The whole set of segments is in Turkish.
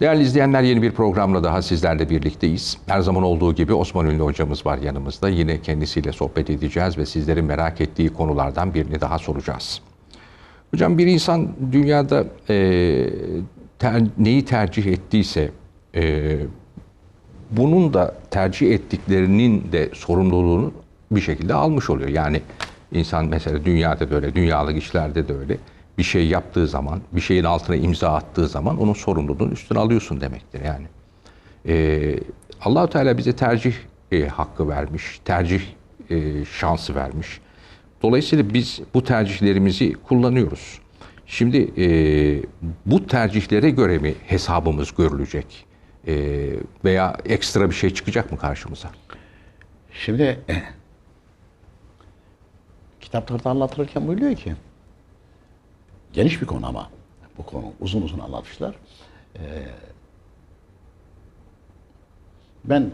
Değerli izleyenler yeni bir programla daha sizlerle birlikteyiz. Her zaman olduğu gibi Osman Ünlü hocamız var yanımızda. Yine kendisiyle sohbet edeceğiz ve sizlerin merak ettiği konulardan birini daha soracağız. Hocam bir insan dünyada e, ter- neyi tercih ettiyse e, bunun da tercih ettiklerinin de sorumluluğunu bir şekilde almış oluyor. Yani insan mesela dünyada da öyle, dünyalık işlerde de öyle. Bir şey yaptığı zaman, bir şeyin altına imza attığı zaman onun sorumluluğunu üstüne alıyorsun demektir yani. Ee, Allahu Teala bize tercih e, hakkı vermiş, tercih e, şansı vermiş. Dolayısıyla biz bu tercihlerimizi kullanıyoruz. Şimdi e, bu tercihlere göre mi hesabımız görülecek? E, veya ekstra bir şey çıkacak mı karşımıza? Şimdi kitaplarda anlatılırken buyuruyor ki geniş bir konu ama bu konu uzun uzun anlatmışlar. Ee, ben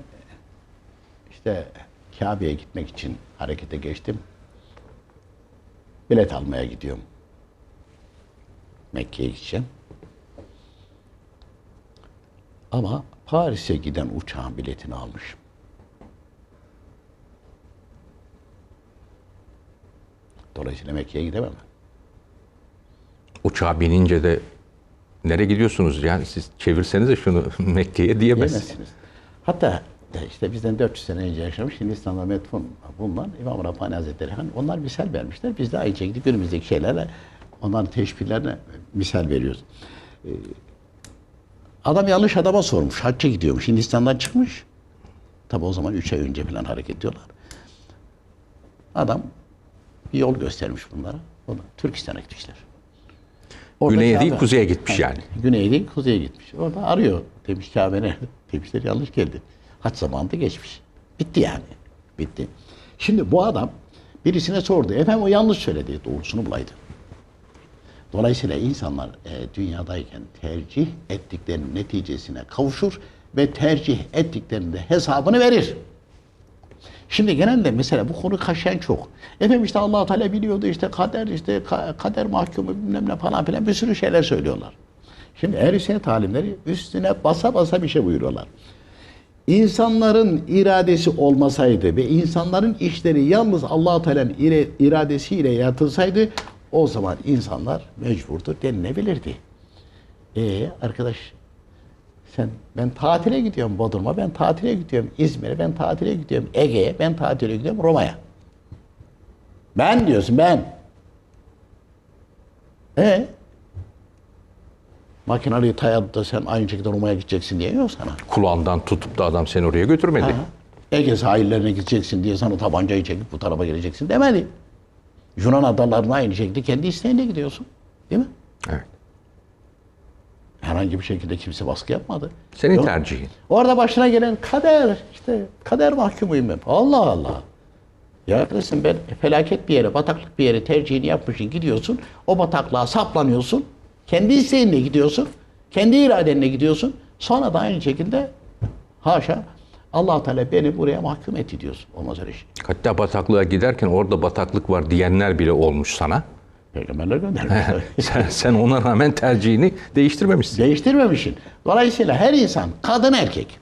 işte Kabe'ye gitmek için harekete geçtim. Bilet almaya gidiyorum. Mekke'ye gideceğim. Ama Paris'e giden uçağın biletini almışım. Dolayısıyla Mekke'ye gidemem. Uçağa binince de nereye gidiyorsunuz? Yani siz çevirsenize şunu Mekke'ye diyemezsiniz. Hatta işte bizden 400 sene önce yaşamış Hindistan'da metfun bulunan İmam Rabbani Hazretleri hani onlar misal vermişler. Biz de aynı şekilde günümüzdeki şeylerle onların teşbihlerine misal veriyoruz. Ee, Adam yanlış adama sormuş. Hacca gidiyormuş. Hindistan'dan çıkmış. Tabi o zaman 3 ay önce falan hareket ediyorlar. Adam bir yol göstermiş bunlara. Da Türkistan'a gitmişler. Orada Güney'e değil, kuzeye gitmiş Ha, yani. Güney'e değil kuzeye gitmiş. Orada arıyor. Demiş Kabe nerede? Demişler yanlış geldi. Haç zamanında geçmiş. Bitti yani. Bitti. Şimdi bu adam birisine sordu. Efendim o yanlış söyledi. Doğrusunu bulaydı. Dolayısıyla insanlar e, dünyadayken tercih ettiklerinin neticesine kavuşur ve tercih ettiklerinde hesabını verir. Şimdi genelde mesela bu konu kaşıyan çok. Efendim işte allah Teala biliyordu işte kader işte ka- kader mahkumu bilmem ne falan filan bir sürü şeyler söylüyorlar. Şimdi ehl sünnet alimleri üstüne basa basa bir şey buyuruyorlar. İnsanların iradesi olmasaydı ve insanların işleri yalnız allah Teala'nın iradesiyle yaratılsaydı o zaman insanlar mecburdur denilebilirdi. E arkadaş sen ben tatile gidiyorum Bodrum'a, ben tatile gidiyorum İzmir'e, ben tatile gidiyorum Ege'ye, ben tatile gidiyorum Roma'ya. Ben diyorsun ben. E makinalı tayadı da sen aynı şekilde Roma'ya gideceksin diye yok sana. Kulağından tutup da adam seni oraya götürmedi. Ha. Ege sahillerine gideceksin diye sana tabancayı çekip bu tarafa geleceksin demedi. Yunan adalarına aynı şekilde kendi isteğinle gidiyorsun. Değil mi? Evet. Herhangi bir şekilde kimse baskı yapmadı. Senin Yok. tercihin. Orada başına gelen kader, işte kader mahkumuyum ben. Allah Allah. Ya arkadaşım ben felaket bir yere, bataklık bir yere tercihini yapmışsın, gidiyorsun. O bataklığa saplanıyorsun. Kendi isteğinle gidiyorsun. Kendi iradenle gidiyorsun. Sonra da aynı şekilde haşa allah Teala beni buraya mahkum etti diyorsun. Olmaz öyle şey. Hatta bataklığa giderken orada bataklık var diyenler bile olmuş sana. Peygamberler göndermişler. sen, sen ona rağmen tercihini değiştirmemişsin. Değiştirmemişsin. Dolayısıyla her insan, kadın erkek.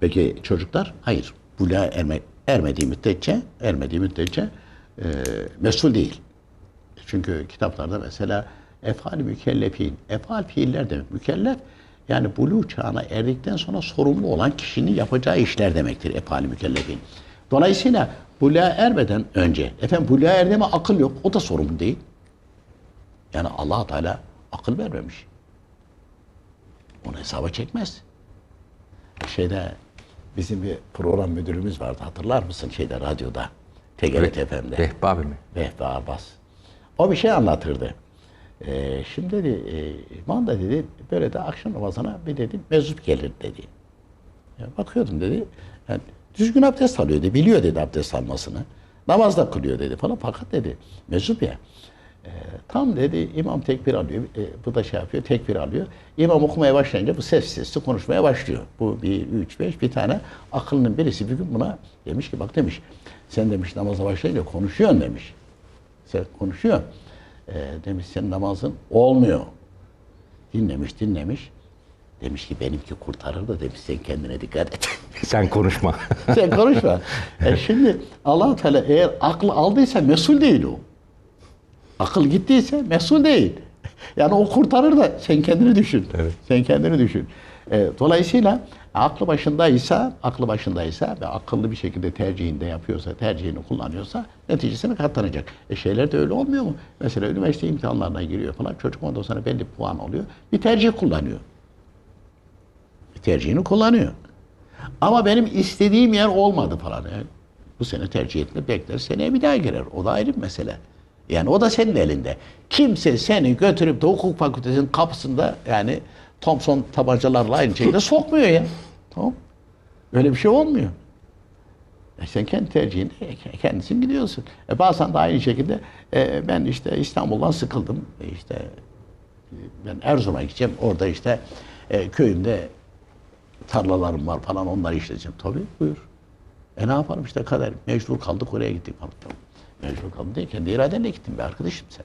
Peki çocuklar? Hayır. Buluğa erme, ermediği müddetçe, ermediği müddetçe e, mesul değil. Çünkü kitaplarda mesela efal mükellefin, efal fiiller demek. Mükellef yani buluğ çağına erdikten sonra sorumlu olan kişinin yapacağı işler demektir efal mükellefin. Dolayısıyla buluğa ermeden önce, efendim buluğa erdi mi akıl yok, o da sorumlu değil. Yani allah Teala akıl vermemiş. Onu hesaba çekmez. Şeyde bizim bir program müdürümüz vardı hatırlar mısın şeyde radyoda. TGRT FM'de. Vehbi mi? Vehbi Abbas. O bir şey anlatırdı. Ee, şimdi dedi, e, İmam da dedi, böyle de akşam namazına bir dedi, meczup gelir dedi. Ya bakıyordum dedi, yani düzgün abdest alıyor dedi, biliyor dedi abdest almasını. Namaz da kılıyor dedi falan. Fakat dedi, meczup ya. e, tam dedi imam tekbir alıyor, e, bu da şey yapıyor, tekbir alıyor. İmam okumaya başlayınca bu ses sesli konuşmaya başlıyor. Bu bir, üç, beş, bir tane akıllının birisi bir gün buna demiş ki bak demiş, sen demiş namaza başlayınca konuşuyorsun demiş. Sen konuşuyor. E, demiş senin namazın olmuyor. Dinlemiş dinlemiş. Demiş ki benimki kurtarır da demiş sen kendine dikkat et. Sen konuşma. sen konuşma. E şimdi allah Teala eğer aklı aldıysa mesul değil o. Akıl gittiyse mesul değil. Yani o kurtarır da sen kendini düşün. Evet. Sen kendini düşün. E, dolayısıyla aklı başındaysa, aklı başındaysa ve akıllı bir şekilde tercihinde yapıyorsa, tercihini kullanıyorsa neticesini katlanacak. E şeyler de öyle olmuyor mu? Mesela üniversite imtihanlarına giriyor falan. Çocuk ondan sonra belli puan oluyor. Bir tercih kullanıyor. Tercihini kullanıyor. Ama benim istediğim yer olmadı falan. Yani bu sene tercih etme bekler. Seneye bir daha girer. O da ayrı bir mesele. Yani o da senin elinde. Kimse seni götürüp de hukuk fakültesinin kapısında yani Thompson tabancalarla aynı şekilde sokmuyor ya. Tamam. Öyle bir şey olmuyor. E sen kendi tercihinde kendisin gidiyorsun. E bazen de aynı şekilde e, ben işte İstanbul'dan sıkıldım. E işte e, ben Erzurum'a gideceğim. Orada işte e, köyümde tarlalarım var falan onları işleteceğim. Tabii buyur. E ne yapalım işte kader. Mecbur kaldık oraya gittik falan. Mecbur kaldım değil. Kendi iradenle gittim be arkadaşım sen.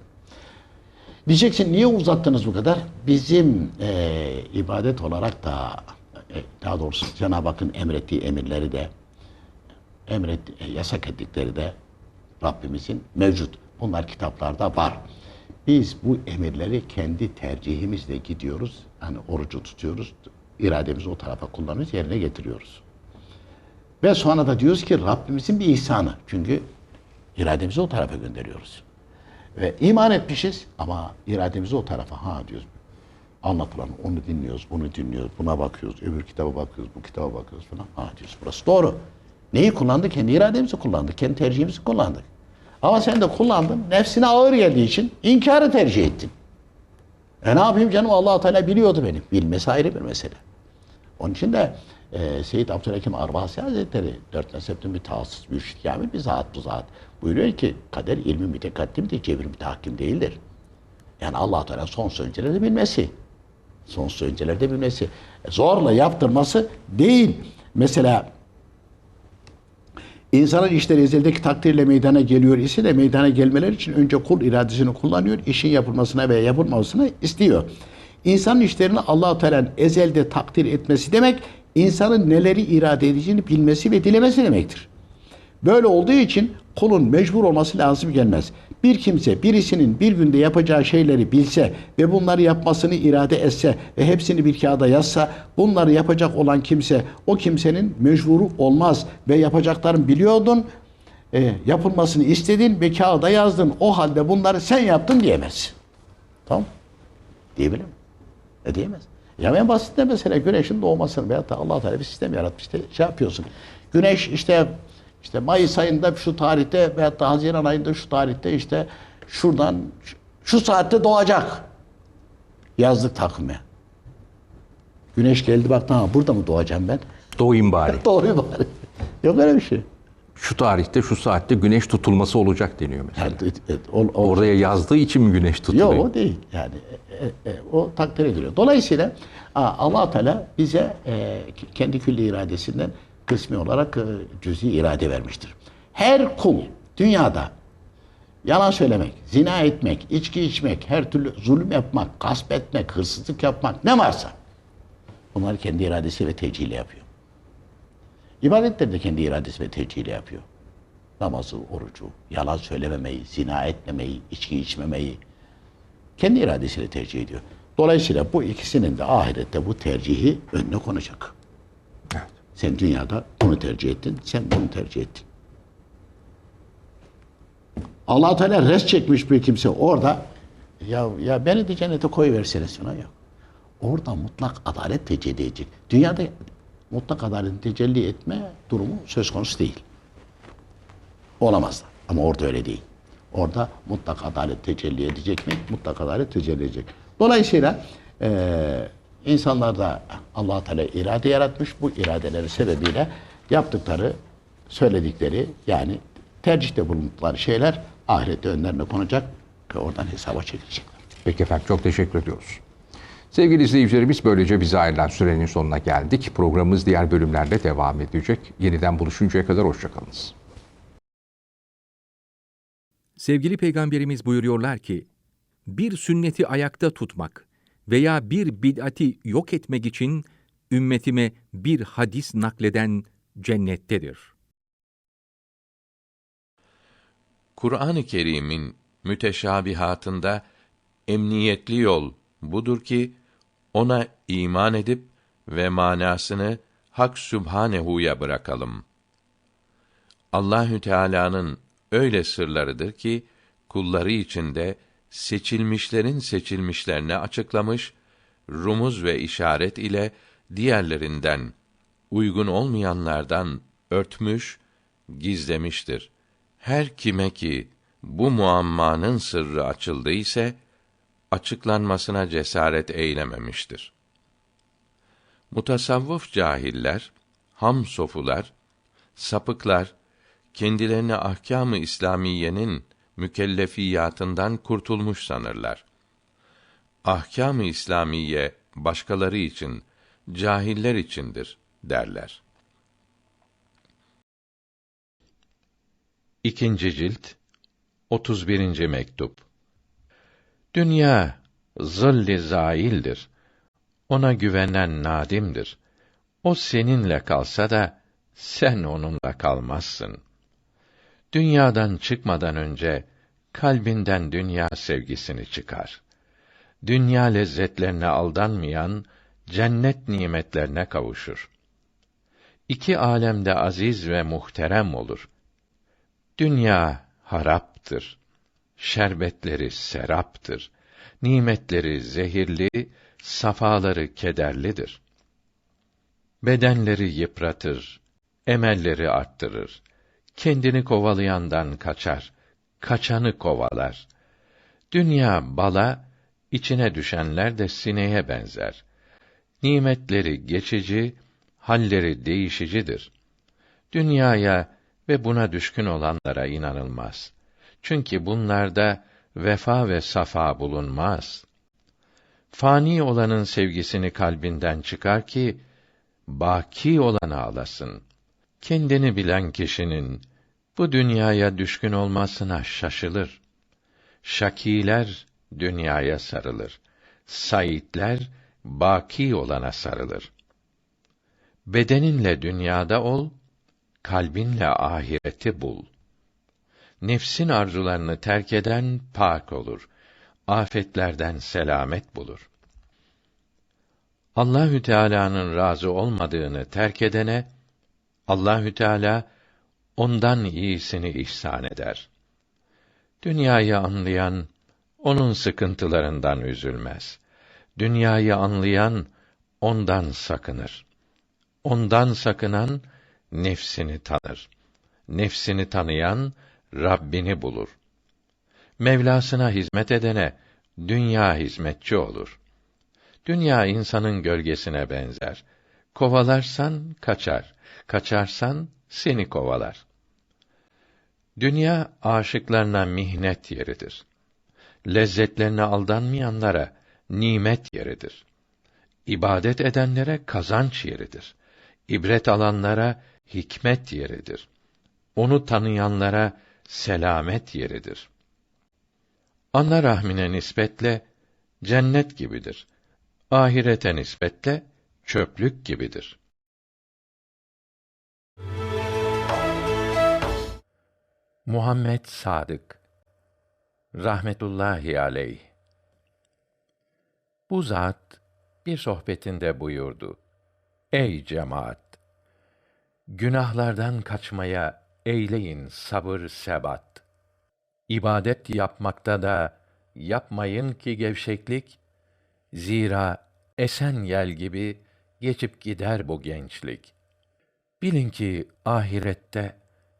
Diyeceksin niye uzattınız bu kadar? Bizim e, ibadet olarak da e, daha doğrusu Cenab-ı Hakk'ın emrettiği emirleri de emret, e, yasak ettikleri de Rabbimizin mevcut. Bunlar kitaplarda var. Biz bu emirleri kendi tercihimizle gidiyoruz. Hani orucu tutuyoruz. İrademizi o tarafa kullanıyoruz, yerine getiriyoruz. Ve sonra da diyoruz ki Rabbimizin bir ihsanı. Çünkü irademizi o tarafa gönderiyoruz. Ve iman etmişiz ama irademizi o tarafa ha diyoruz. Anlatılan onu dinliyoruz, bunu dinliyoruz, buna bakıyoruz, öbür kitaba bakıyoruz, bu kitaba bakıyoruz falan. Ha diyoruz burası doğru. Neyi kullandık? Kendi irademizi kullandık, kendi tercihimizi kullandık. Ama sen de kullandın, nefsine ağır geldiği için inkarı tercih ettin. E ne yapayım canım allah Teala biliyordu benim. Bilmesi ayrı bir mesele. Onun için de e, Seyyid Abdülhakim Arbasi Hazretleri dört mezhepten mütehassıs, mürşid kamil bir zat bu zat. Buyuruyor ki kader ilmi mütekaddimdir, cebir mütehakkim değildir. Yani allah Teala sonsuz öncelerde bilmesi. Sonsuz öncelerde bilmesi. E, zorla yaptırması değil. Mesela İnsanın işleri ezeldeki takdirle meydana geliyor ise de meydana gelmeler için önce kul iradesini kullanıyor, işin yapılmasına veya yapılmamasını istiyor. İnsanın işlerini allah Teala'nın ezelde takdir etmesi demek, insanın neleri irade edeceğini bilmesi ve dilemesi demektir. Böyle olduğu için kulun mecbur olması lazım gelmez. Bir kimse birisinin bir günde yapacağı şeyleri bilse ve bunları yapmasını irade etse ve hepsini bir kağıda yazsa bunları yapacak olan kimse o kimsenin mecburu olmaz ve yapacaklarını biliyordun e, yapılmasını istedin ve kağıda yazdın o halde bunları sen yaptın diyemez. Tamam Diyebilir mi? E diyemez. Ya en basit de mesela güneşin doğmasını veyahut da allah Teala bir sistem yaratmış işte şey yapıyorsun. Güneş işte işte Mayıs ayında şu tarihte veyahut da Haziran ayında şu tarihte işte şuradan şu, saatte doğacak. Yazdık takvime. Güneş geldi bak ha burada mı doğacağım ben? Doğayım bari. Doğru bari. Yok öyle bir şey. Şu tarihte, şu saatte güneş tutulması olacak deniyor mesela. Evet, evet, ol- ol- Oraya yazdığı için mi güneş tutuluyor? Yok o değil. Yani e, e, o takdir ediliyor. Dolayısıyla allah Teala bize e, kendi külli iradesinden kısmi olarak e, cüzi irade vermiştir. Her kul dünyada yalan söylemek, zina etmek, içki içmek, her türlü zulüm yapmak, gasp etmek, hırsızlık yapmak ne varsa bunları kendi iradesi ve tercihiyle yapıyor. İbadetleri de kendi iradesi ve tercihiyle yapıyor. Namazı, orucu, yalan söylememeyi, zina etmemeyi, içki içmemeyi kendi iradesiyle tercih ediyor. Dolayısıyla bu ikisinin de ahirette bu tercihi önüne konacak. Evet. Sen dünyada bunu tercih ettin, sen bunu tercih ettin. allah Teala res çekmiş bir kimse orada ya ya beni de cennete koyuverseniz falan yok. Orada mutlak adalet tecelli edecek. Dünyada mutlak adaletin tecelli etme durumu söz konusu değil. Olamaz da. Ama orada öyle değil. Orada mutlak adalet tecelli edecek mi? Mutlak adalet tecelli edecek. Dolayısıyla eee insanlar da allah Teala irade yaratmış. Bu iradeleri sebebiyle yaptıkları, söyledikleri yani tercihte bulundukları şeyler ahirette önlerine konacak ve oradan hesaba çekilecekler. Peki efendim çok teşekkür ediyoruz. Sevgili izleyicilerimiz böylece bize ayrılan sürenin sonuna geldik. Programımız diğer bölümlerde devam edecek. Yeniden buluşuncaya kadar hoşçakalınız. Sevgili Peygamberimiz buyuruyorlar ki, bir sünneti ayakta tutmak veya bir bid'ati yok etmek için ümmetime bir hadis nakleden cennettedir. Kur'an-ı Kerim'in müteşabihatında emniyetli yol budur ki ona iman edip ve manasını Hak Sübhanehu'ya bırakalım. Allahü Teala'nın öyle sırlarıdır ki kulları içinde seçilmişlerin seçilmişlerine açıklamış, rumuz ve işaret ile diğerlerinden uygun olmayanlardan örtmüş, gizlemiştir. Her kime ki bu muammanın sırrı açıldı ise açıklanmasına cesaret eylememiştir. Mutasavvıf cahiller, ham sofular, sapıklar kendilerini ahkâm-ı İslamiyenin mükellefiyatından kurtulmuş sanırlar. Ahkâm-ı İslamiye başkaları için, cahiller içindir derler. İkinci cilt 31. mektup Dünya zilli zaildir. Ona güvenen nadimdir. O seninle kalsa da sen onunla kalmazsın. Dünyadan çıkmadan önce kalbinden dünya sevgisini çıkar. Dünya lezzetlerine aldanmayan cennet nimetlerine kavuşur. İki alemde aziz ve muhterem olur. Dünya haraptır. Şerbetleri seraptır. Nimetleri zehirli, safaları kederlidir. Bedenleri yıpratır, emelleri arttırır. Kendini kovalayandan kaçar, kaçanı kovalar. Dünya bala, içine düşenler de sineğe benzer. Nimetleri geçici, halleri değişicidir. Dünyaya ve buna düşkün olanlara inanılmaz. Çünkü bunlarda vefa ve safa bulunmaz. Fani olanın sevgisini kalbinden çıkar ki baki olanı alasın. Kendini bilen kişinin bu dünyaya düşkün olmasına şaşılır. Şakiler dünyaya sarılır. Saitler baki olana sarılır. Bedeninle dünyada ol, kalbinle ahireti bul. Nefsin arzularını terk eden pak olur. Afetlerden selamet bulur. Allahü Teala'nın razı olmadığını terk edene Allahü Teala ondan iyisini ihsan eder. Dünyayı anlayan onun sıkıntılarından üzülmez. Dünyayı anlayan ondan sakınır. Ondan sakınan nefsini tanır. Nefsini tanıyan Rabbini bulur. Mevlasına hizmet edene dünya hizmetçi olur. Dünya insanın gölgesine benzer. Kovalarsan kaçar, kaçarsan seni kovalar. Dünya aşıklarına mihnet yeridir. Lezzetlerine aldanmayanlara nimet yeridir. İbadet edenlere kazanç yeridir. İbret alanlara hikmet yeridir. Onu tanıyanlara selamet yeridir. Ana rahmine nispetle cennet gibidir. Ahirete nispetle çöplük gibidir. Muhammed Sadık rahmetullahi aleyh Bu zat bir sohbetinde buyurdu. Ey cemaat! Günahlardan kaçmaya eyleyin sabır sebat. İbadet yapmakta da yapmayın ki gevşeklik, zira esen yel gibi geçip gider bu gençlik. Bilin ki ahirette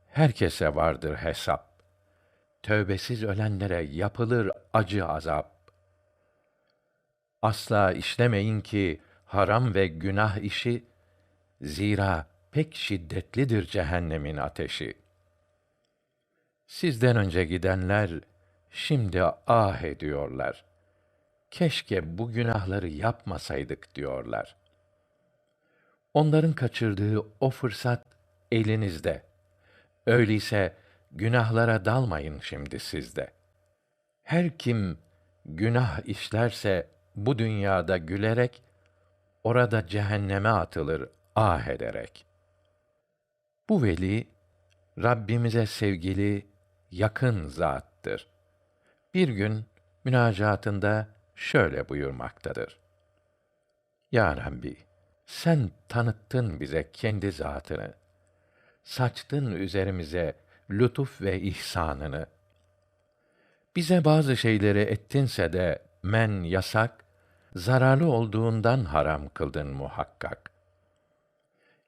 herkese vardır hesap. Tövbesiz ölenlere yapılır acı azap. Asla işlemeyin ki haram ve günah işi, zira pek şiddetlidir cehennemin ateşi. Sizden önce gidenler şimdi ah ediyorlar. Keşke bu günahları yapmasaydık diyorlar. Onların kaçırdığı o fırsat elinizde. Öyleyse günahlara dalmayın şimdi sizde. Her kim günah işlerse bu dünyada gülerek, orada cehenneme atılır ah ederek. Bu veli, Rabbimize sevgili, yakın zattır. Bir gün münacatında şöyle buyurmaktadır. Ya Rabbi, sen tanıttın bize kendi zatını. Saçtın üzerimize lütuf ve ihsanını. Bize bazı şeyleri ettinse de men yasak, zararlı olduğundan haram kıldın muhakkak.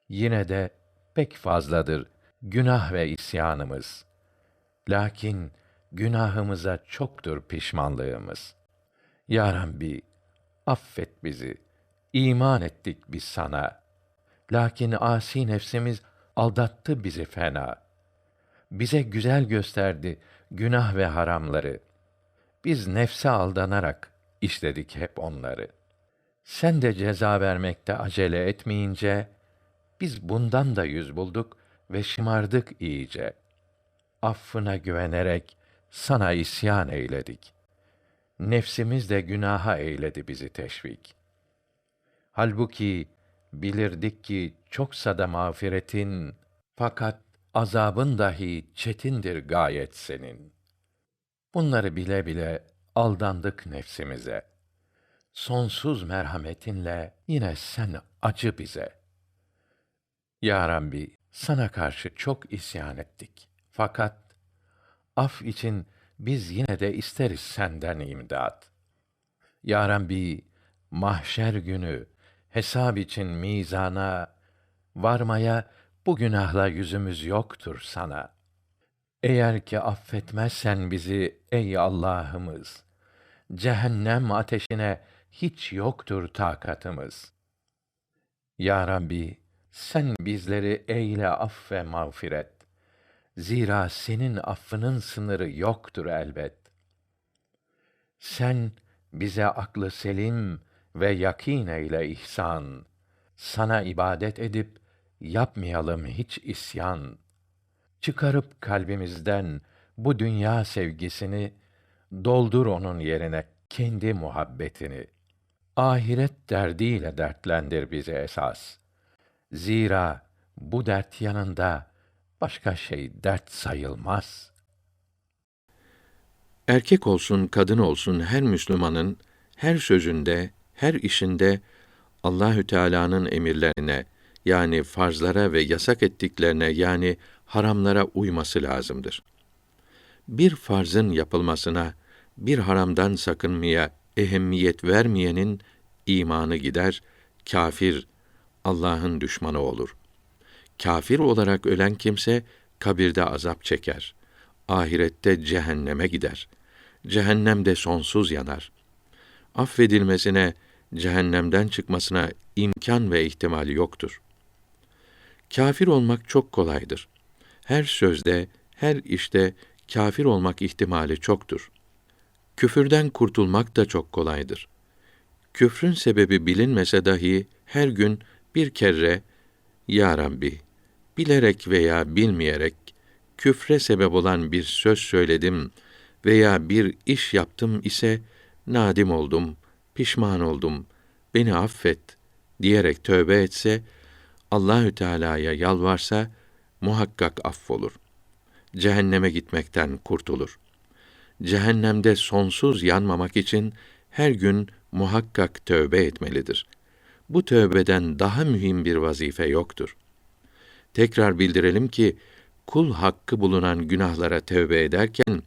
Yine de pek fazladır günah ve isyanımız. Lakin günahımıza çoktur pişmanlığımız. Ya Rabbi, affet bizi. İman ettik biz sana. Lakin asi nefsimiz aldattı bizi fena. Bize güzel gösterdi günah ve haramları. Biz nefse aldanarak işledik hep onları. Sen de ceza vermekte acele etmeyince, biz bundan da yüz bulduk ve şımardık iyice. Affına güvenerek sana isyan eyledik. Nefsimiz de günaha eyledi bizi teşvik. Halbuki bilirdik ki çoksa da mağfiretin, fakat azabın dahi çetindir gayet senin. Bunları bile bile aldandık nefsimize. Sonsuz merhametinle yine sen acı bize. Ya Rabbi, sana karşı çok isyan ettik. Fakat af için biz yine de isteriz senden imdad. Ya Rabbi, mahşer günü hesap için mizana varmaya bu günahla yüzümüz yoktur sana. Eğer ki affetmezsen bizi ey Allah'ımız, cehennem ateşine hiç yoktur takatımız. Ya Rabbi, sen bizleri eyle aff ve mağfiret. Zira senin affının sınırı yoktur elbet. Sen bize aklı selim ve yakin eyle ihsan. Sana ibadet edip yapmayalım hiç isyan. Çıkarıp kalbimizden bu dünya sevgisini doldur onun yerine kendi muhabbetini. Ahiret derdiyle dertlendir bizi esas. Zira bu dert yanında başka şey dert sayılmaz. Erkek olsun, kadın olsun her Müslümanın her sözünde, her işinde Allahü Teala'nın emirlerine yani farzlara ve yasak ettiklerine yani haramlara uyması lazımdır. Bir farzın yapılmasına, bir haramdan sakınmaya ehemmiyet vermeyenin imanı gider, kafir, Allah'ın düşmanı olur. Kafir olarak ölen kimse kabirde azap çeker. Ahirette cehenneme gider. Cehennemde sonsuz yanar. Affedilmesine, cehennemden çıkmasına imkan ve ihtimali yoktur. Kafir olmak çok kolaydır. Her sözde, her işte kafir olmak ihtimali çoktur. Küfürden kurtulmak da çok kolaydır. Küfrün sebebi bilinmese dahi her gün bir kere Ya Rabbi bilerek veya bilmeyerek küfre sebep olan bir söz söyledim veya bir iş yaptım ise nadim oldum, pişman oldum, beni affet diyerek tövbe etse, Allahü Teala'ya yalvarsa muhakkak affolur. Cehenneme gitmekten kurtulur. Cehennemde sonsuz yanmamak için her gün muhakkak tövbe etmelidir. Bu tövbeden daha mühim bir vazife yoktur. Tekrar bildirelim ki kul hakkı bulunan günahlara tövbe ederken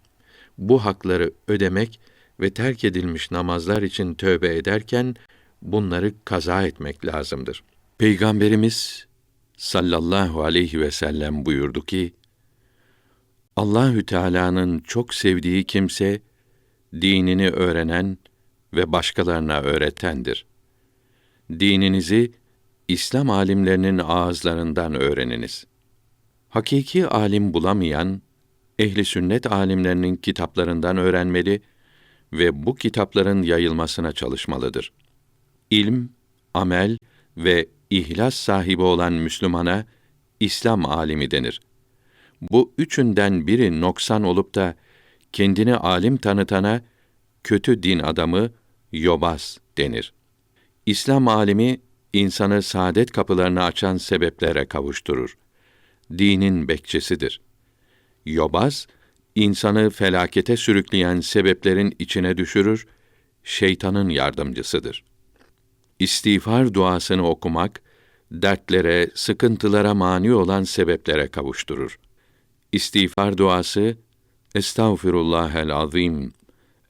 bu hakları ödemek ve terk edilmiş namazlar için tövbe ederken bunları kaza etmek lazımdır. Peygamberimiz sallallahu aleyhi ve sellem buyurdu ki: Allahü Teala'nın çok sevdiği kimse dinini öğrenen ve başkalarına öğretendir. Dininizi İslam alimlerinin ağızlarından öğreniniz. Hakiki alim bulamayan ehli sünnet alimlerinin kitaplarından öğrenmeli ve bu kitapların yayılmasına çalışmalıdır. İlm, amel ve ihlas sahibi olan Müslümana İslam alimi denir. Bu üçünden biri noksan olup da kendini alim tanıtana kötü din adamı yobaz denir. İslam alimi insanı saadet kapılarını açan sebeplere kavuşturur. Dinin bekçisidir. Yobaz, insanı felakete sürükleyen sebeplerin içine düşürür, şeytanın yardımcısıdır. İstiğfar duasını okumak, dertlere, sıkıntılara mani olan sebeplere kavuşturur. İstiğfar duası, Estağfirullahel azim,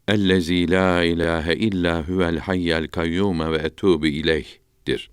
ellezî la ilahe illa huvel hayyel kayyum ve etûbü ileyh'dir.